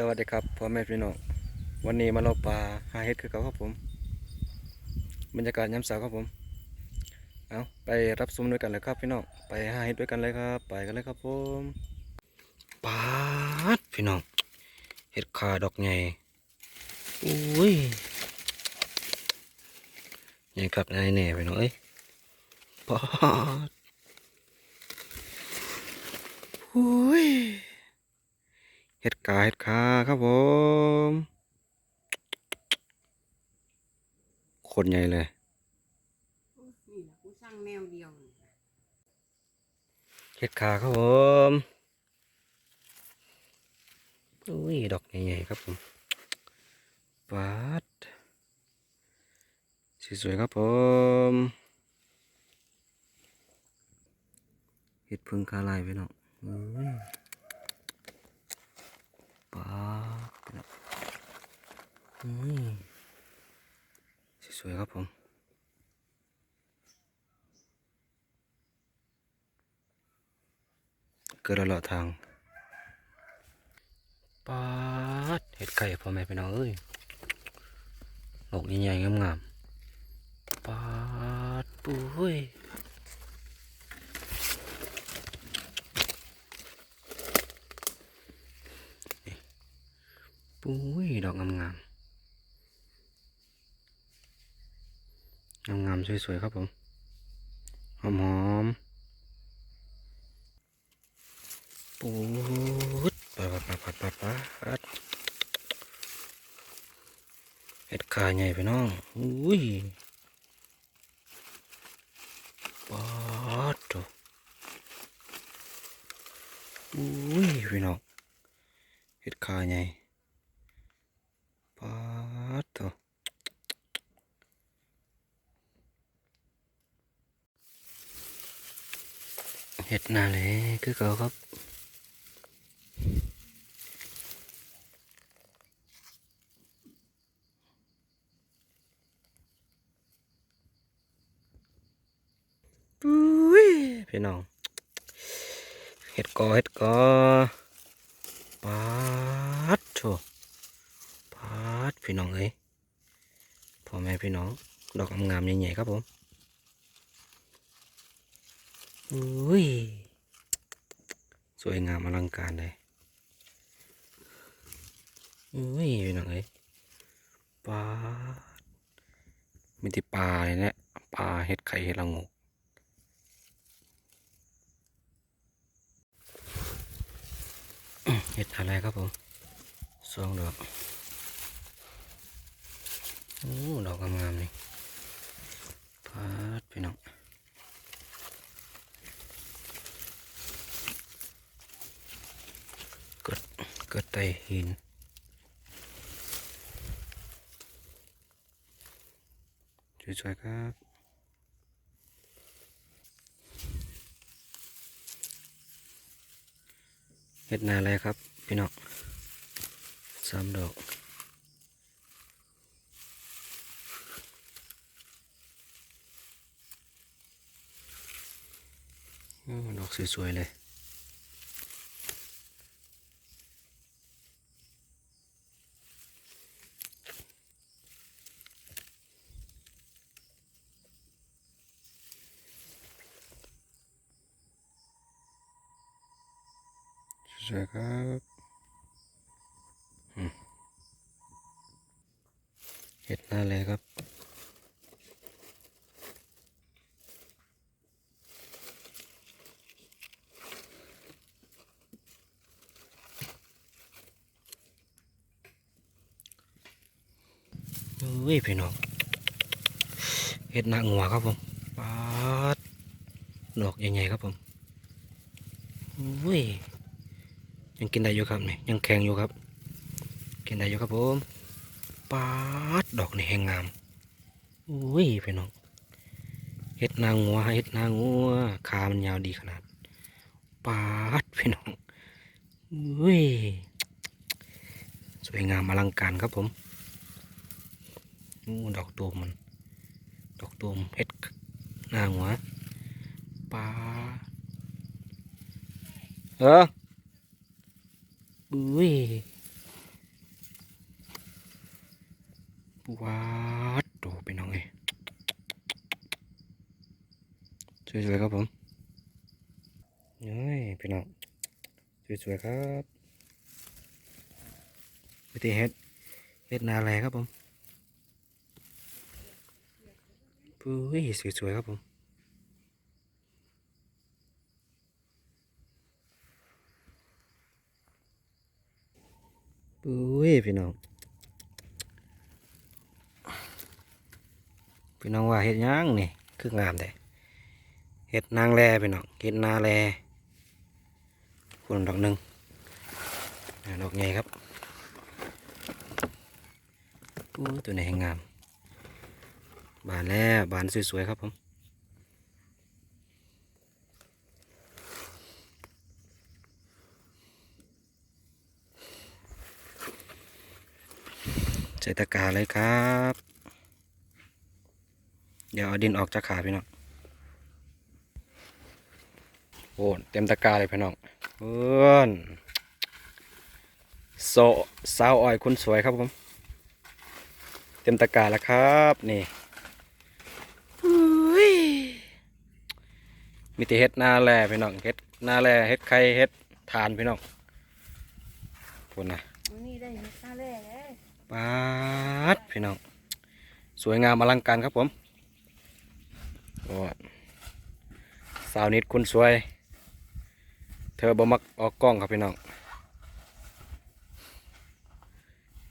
สวัสดีครับพ่อแม่พี่น้องวันนี้มาเราปลาหาเห็ดคือเก่าครับผม บรรยากาศยามเช้าครับผม เอาไปรับชมด้วยกันเลยครับพี่น้องไปหาเห็ดด้วยกันเลยครับ ไปกันเลยครับผมปาดพี่น้องเห็ดขาดอกใหญ่อุ้ยใหญ่ครับนายแน่พี่น้องเอ้ยปาดอุ้ย เห็ดกาเห็ดคาครับผมคนใหญ่เลยนี่แหละกูสร้างแนวเดียวเห็ดขาครับผมอุ้ยดอกใหญ่ๆครับผมปาดสวยๆครับผมเห็ดพึ่งคาลายไปเนาะ ปาดไปเนาะอุ้ยสวยๆครับผมเกิดละทางปาดเห็ดไก่พ่อแม่พี่น้องเอ้ยดอกใหญ่ๆงามๆปาดปุ้ยนี่ ปุ้ย ดอกงามๆงามๆสวยๆครับผม หอมๆปูดปัดปัดปัดปัดปัดปัดเห็ดขาใหญ่ไปน้อง อุ้ยปัดตัวอุ้ยพี่น้องเห็ดขาใหญ่ปัดตัว เห็ดนาเลยคือเก่าครับปุ้ยพี่น้องเห็ดกอเห็ดกอปาดโถปาดพี่น้องเอ้ยพ่อแม่พี่น้อง ดอกงามๆใหญ่ๆครับผม อุ้ย สวยงามอลังการเลยอุ้ยพี่น้องเอ้ยปาดมีที่ปลาเลยเนี่ยปลาเห็ดไข่เห็ดละโงกเห็ดอะไรครับผมสองดอกโอ้ดอกงามๆนี่พัดพี่น้องเกิดเกิดไตหิน สวยๆครับเห็ดนาอะไรครับ พี่น้องสามดอกดอกสวยๆเลย สวยครับเห็ดหน้าเลยครับอุ้ยพี่น้องเห็ดหน้างัวครับผมปาดดอกใหญ่ๆครับผมอุ้ย ยังกินได้อยู่ครับนี่ยังแข็งอยู่ครับ กินได้อยู่ครับผมปาดดอกนี่แหงงามอุ้ยพี่น้องเห็ดนางงัวเห็ดนางงัวขามันยาวดีขนาดปาดพี่น้องอุ้ยสวยงามอลังการครับผมดอกตูมมัน ดอกตูมเห็ดนางงัวปาดเออ อุ้ยปวดโตไปน้องเลยสวยๆครับผมนี่พี่น้องสวยๆครับวิธีเฮ็ดเฮ็ดนาแลครับผมปุ้ยสวยๆครับผม ปุ้ยพี่น้อง พี่น้องว่าเห็ดหยังนี่คืองามแต่เห็ดนางแลพี่น้องเห็ดนาแลคนดอกหนึ่งดอกใหญ่ครับตัวไหนแห่งงาม บานแล้วบานสวยๆครับผม ใส่ตะกร้าเลยครับ เดี๋ยวเอาดินออกจากขาพี่น้องโอ้เต็มตะกร้าเลยพี่น้องเพื่อนโซสาวอ้อยคุณสวยครับผม เต็มตะกร้าแล้วครับนี่อุ้ยมีแต่เฮ็ดนาแลพี่น้องเฮ็ดนาแลเฮ็ดไข่เฮ็ดทานพี่น้องพูดนะนี่ได้เห็ดหน้าแร่เลย ปาดพี่น้อง สวยงามอลังการครับผมสาวนิดคุณสวย เธอบ่มักออกกล้องครับพี่น้อง